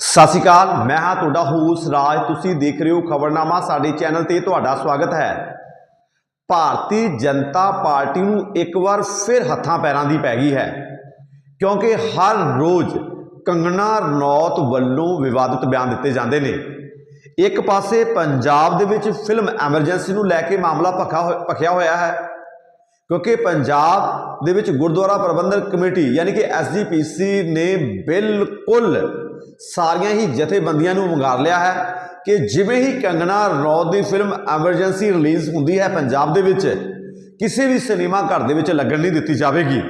ਸਤਿ ਸ਼੍ਰੀ ਅਕਾਲ, ਮੈਂ ਹਾਂ ਤੁਹਾਡਾ ਹੋਸ ਰਾਜ। ਤੁਸੀਂ ਦੇਖ ਰਹੇ ਹੋ ਖਬਰਨਾਮਾ, ਸਾਡੇ ਚੈਨਲ ਤੇ ਤੁਹਾਡਾ ਸਵਾਗਤ ਹੈ। ਭਾਰਤੀ ਜਨਤਾ ਪਾਰਟੀ ਨੂੰ ਇੱਕ ਵਾਰ ਫਿਰ ਹੱਥਾਂ ਪੈਰਾਂ ਦੀ ਪੈ ਗਈ ਹੈ, ਕਿਉਂਕਿ ਹਰ ਰੋਜ਼ ਕੰਗਣਾ ਰਣੌਤ ਵੱਲੋਂ ਵਿਵਾਦਿਤ ਬਿਆਨ ਦਿੱਤੇ ਜਾਂਦੇ ਨੇ। ਇੱਕ ਪਾਸੇ ਪੰਜਾਬ ਦੇ ਵਿੱਚ ਫਿਲਮ ਐਮਰਜੈਂਸੀ ਨੂੰ ਲੈ ਕੇ ਮਾਮਲਾ ਭਖਾ ਹੋਇਆ- ਭਖਿਆ ਹੋਇਆ ਹੈ, ਕਿਉਂਕਿ ਪੰਜਾਬ ਦੇ ਵਿੱਚ ਗੁਰਦੁਆਰਾ ਪ੍ਰਬੰਧਕ ਕਮੇਟੀ, ਯਾਨੀ ਕਿ ਐਸਜੀਪੀਸੀ ਨੇ ਬਿਲਕੁਲ ਸਾਰੀਆਂ ਹੀ ਜਥੇਬੰਦੀਆਂ ਨੂੰ ਵੰਗਾਰ ਲਿਆ ਹੈ ਕਿ ਜਿਵੇਂ ਹੀ ਕੰਗਣਾ ਰਣੌਤ ਦੀ ਫਿਲਮ ਐਮਰਜੈਂਸੀ ਰਿਲੀਜ਼ ਹੁੰਦੀ ਹੈ ਪੰਜਾਬ ਦੇ ਵਿੱਚ, ਕਿਸੇ ਵੀ ਸਿਨੇਮਾ ਘਰ ਦੇ ਵਿੱਚ ਲੱਗਣ ਨਹੀਂ ਦਿੱਤੀ ਜਾਵੇਗੀ।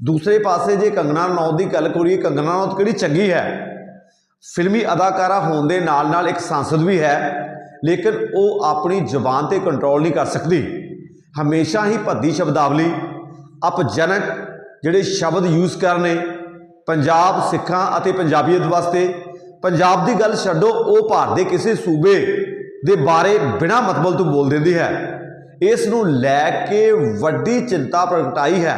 ਦੂਸਰੇ ਪਾਸੇ ਜੇ ਕੰਗਣਾ ਰਣੌਤ ਦੀ ਗੱਲ ਕਰੀਏ, ਕੰਗਣਾ ਰਣੌਤ ਕਿਹੜੀ ਚੰਗੀ ਹੈ? ਫਿਲਮੀ ਅਦਾਕਾਰਾ ਹੋਣ ਦੇ ਨਾਲ ਨਾਲ ਇੱਕ ਸੰਸਦ ਵੀ ਹੈ, ਲੇਕਿਨ ਉਹ ਆਪਣੀ ਜ਼ੁਬਾਨ ਤੇ ਕੰਟਰੋਲ ਨਹੀਂ ਕਰ ਸਕਦੀ। ਹਮੇਸ਼ਾ ਹੀ ਭੱਦੀ ਸ਼ਬਦਾਵਲੀ, ਅਪਜਨਕ ਜਿਹੜੇ ਸ਼ਬਦ ਯੂਜ਼ ਕਰਨੇ ਪੰਜਾਬ ਸਿੱਖਾਂ ਅਤੇ ਪੰਜਾਬੀਅਤ ਵਾਸਤੇ ਪੰਜਾਬ ਦੀ ਗੱਲ ਛੱਡੋ, ਉਹ ਭਾਰਤ ਦੇ ਕਿਸੇ ਸੂਬੇ ਦੇ ਬਾਰੇ ਬਿਨਾਂ ਮਤਲਬ ਤੋਂ ਬੋਲ ਦਿੰਦੀ ਹੈ। ਇਸ ਨੂੰ ਲੈ ਕੇ ਵੱਡੀ ਚਿੰਤਾ ਪ੍ਰਗਟਾਈ ਹੈ।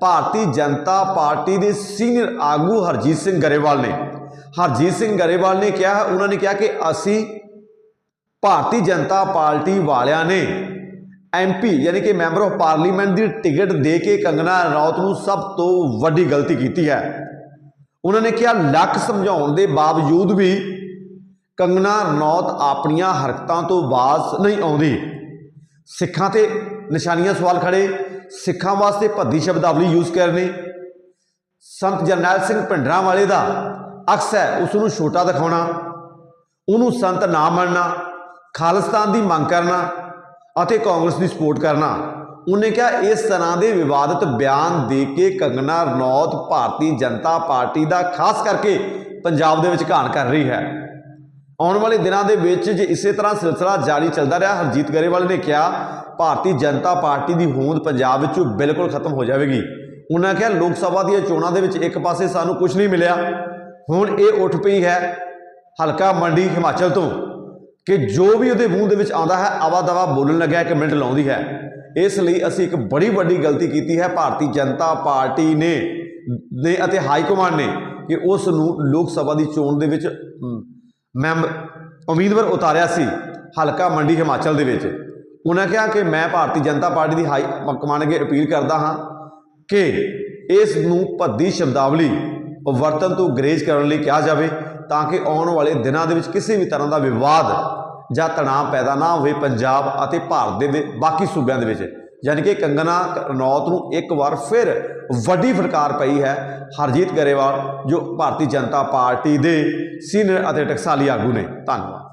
ਭਾਰਤੀ ਜਨਤਾ ਪਾਰਟੀ ਦੇ ਸੀਨੀਅਰ ਆਗੂ ਹਰਜੀਤ ਸਿੰਘ ਗਰੇਵਾਲ ਨੇ। ਹਰਜੀਤ ਸਿੰਘ ਗਰੇਵਾਲ ਨੇ ਕਿਹਾ, ਉਹਨਾਂ ਨੇ ਕਿਹਾ ਕਿ ਅਸੀਂ ਭਾਰਤੀ ਜਨਤਾ ਪਾਰਟੀ ਵਾਲਿਆਂ ਨੇ ਐਮਪੀ ਯਾਨੀ ਕਿ ਮੈਂਬਰ ਆਫ ਪਾਰਲੀਮੈਂਟ ਦੀ ਟਿਕਟ ਦੇ ਕੇ ਕੰਗਨਾ ਰਣੌਤ ਨੂੰ ਸਭ ਤੋਂ ਵੱਡੀ ਗਲਤੀ ਕੀਤੀ ਹੈ। ਉਹਨਾਂ ਨੇ ਕਿਹਾ, ਲੱਕ ਸਮਝਾਉਣ ਦੇ ਬਾਵਜੂਦ ਵੀ ਕੰਗਨਾ ਰਣੌਤ ਆਪਣੀਆਂ ਹਰਕਤਾਂ ਤੋਂ ਬਾਜ਼ ਨਹੀਂ ਆਉਂਦੀ। ਸਿੱਖਾਂ ਤੇ ਨਿਸ਼ਾਨੀਆਂ ਸਵਾਲ ਖੜੇ। ਸਿੱਖਾਂ ਵਾਸਤੇ ਭੱਦੀ ਸ਼ਬਦਾਵਲੀ ਯੂਜ਼ ਕਰਨੀ। ਸੰਤ ਜਰਨੈਲ ਸਿੰਘ ਭਿੰਡਰਾਂ ਵਾਲੇ ਦਾ ਅਕਸ ਹੈ ਉਸ ਨੂੰ ਛੋਟਾ ਦਿਖਾਉਣਾ। ਉਹਨੂੰ ਸੰਤ ਨਾ ਮੰਨਣਾ, ਖਾਲਿਸਤਾਨ ਦੀ ਮੰਗ ਕਰਨਾ ਅਤੇ ਕਾਂਗਰਸ ਦੀ ਸਪੋਰਟ ਕਰਨਾ। ਉਹਨੇ ਕਿਹਾ, ਇਸ ਤਰ੍ਹਾਂ ਦੇ ਵਿਵਾਦਤ ਬਿਆਨ ਦੇ ਕੇ ਕੰਗਨਾ ਰਣੌਤ ਭਾਰਤੀ ਜਨਤਾ ਪਾਰਟੀ ਦਾ ਖਾਸ ਕਰਕੇ ਪੰਜਾਬ ਦੇ ਵਿੱਚ ਘਾਣ ਕਰ ਰਹੀ ਹੈ। ਆਉਣ ਵਾਲੇ ਦਿਨਾਂ ਦੇ ਵਿੱਚ ਜੇ ਇਸੇ ਤਰ੍ਹਾਂ ਸਿਲਸਿਲਾ ਜਾਰੀ ਚੱਲਦਾ ਰਿਹਾ, ਹਰਜੀਤ ਗਰੇਵਾਲ ਨੇ ਕਿਹਾ, ਭਾਰਤੀ ਜਨਤਾ ਪਾਰਟੀ ਦੀ ਹੋਂਦ ਪੰਜਾਬ ਵਿੱਚੋਂ ਬਿਲਕੁਲ ਖਤਮ ਹੋ ਜਾਵੇਗੀ। ਉਹਨਾਂ ਕਿਹਾ, ਲੋਕ ਸਭਾ ਦੀਆਂ ਚੋਣਾਂ ਦੇ ਵਿੱਚ ਇੱਕ ਪਾਸੇ ਸਾਨੂੰ ਕੁਝ ਨਹੀਂ ਮਿਲਿਆ। ਹੁਣ ਇਹ ਉੱਠ ਪਈ ਹੈ ਹਲਕਾ ਮੰਡੀ ਹਿਮਾਚਲ ਤੋਂ ਕਿ ਜੋ ਵੀ ਉਹਦੇ ਮੂੰਹ ਦੇ ਵਿੱਚ ਆਉਂਦਾ ਹੈ ਆਵਾ ਦਵਾ ਬੋਲਣ ਲੱਗਿਆ, ਇੱਕ ਮਿੰਟ ਲਾਉਂਦੀ ਹੈ। ਇਸ ਲਈ ਅਸੀਂ ਇੱਕ ਬੜੀ ਵੱਡੀ ਗਲਤੀ ਕੀਤੀ ਹੈ। ਭਾਰਤੀ ਜਨਤਾ ਪਾਰਟੀ ਨੇ ਨੇ ਅਤੇ ਹਾਈ ਕਮਾਂਡ ਨੇ ਕਿ ਉਸ ਨੂੰ ਲੋਕ ਸਭਾ ਦੀ ਚੋਣ ਦੇ ਵਿੱਚ ਅਮ, ਮੈਂਬਰ ਉਮੀਦਵਾਰ ਉਤਾਰਿਆ ਸੀ ਹਲਕਾ ਮੰਡੀ ਹਿਮਾਚਲ ਦੇ ਵਿੱਚ। ਉਹਨਾਂ ਕਿਹਾ ਕਿ ਮੈਂ ਭਾਰਤੀ ਜਨਤਾ ਪਾਰਟੀ ਦੀ ਹਾਈ ਕਮਾਂਡ ਅੱਗੇ ਅਪੀਲ ਕਰਦਾ ਹਾਂ ਕਿ ਇਸ ਨੂੰ ਭੱਦੀ ਸ਼ਬਦਾਵਲੀ ਵਰਤਨ ਤੋਂ ਗਰੇਜ ਕਰਨ ਲਈ ਕਿਹਾ ਜਾਵੇ ਤਾਂ ਕਿ ਆਉਣ ਵਾਲੇ ਦਿਨਾਂ ਦੇ ਵਿੱਚ ਕਿਸੇ ਵੀ ਤਰ੍ਹਾਂ ਦਾ ਵਿਵਾਦ ਜਾਂ ਤਣਾਅ ਪੈਦਾ ਨਾ ਹੋਵੇ ਪੰਜਾਬ ਅਤੇ ਭਾਰਤ ਦੇ ਬਾਕੀ ਸੂਬਿਆਂ ਦੇ ਵਿੱਚ। ਯਾਨੀ ਕਿ ਕੰਗਨਾ ਰਣੌਤ ਨੂੰ ਇੱਕ ਵਾਰ ਫਿਰ ਵੱਡੀ ਫਟਕਾਰ ਪਈ ਹੈ ਹਰਜੀਤ ਗਰੇਵਾਲ, ਜੋ ਭਾਰਤੀ ਜਨਤਾ ਪਾਰਟੀ ਦੇ ਸੀਨੀਅਰ ਅਤੇ ਟਕਸਾਲੀ ਆਗੂ ਨੇ। ਧੰਨਵਾਦ।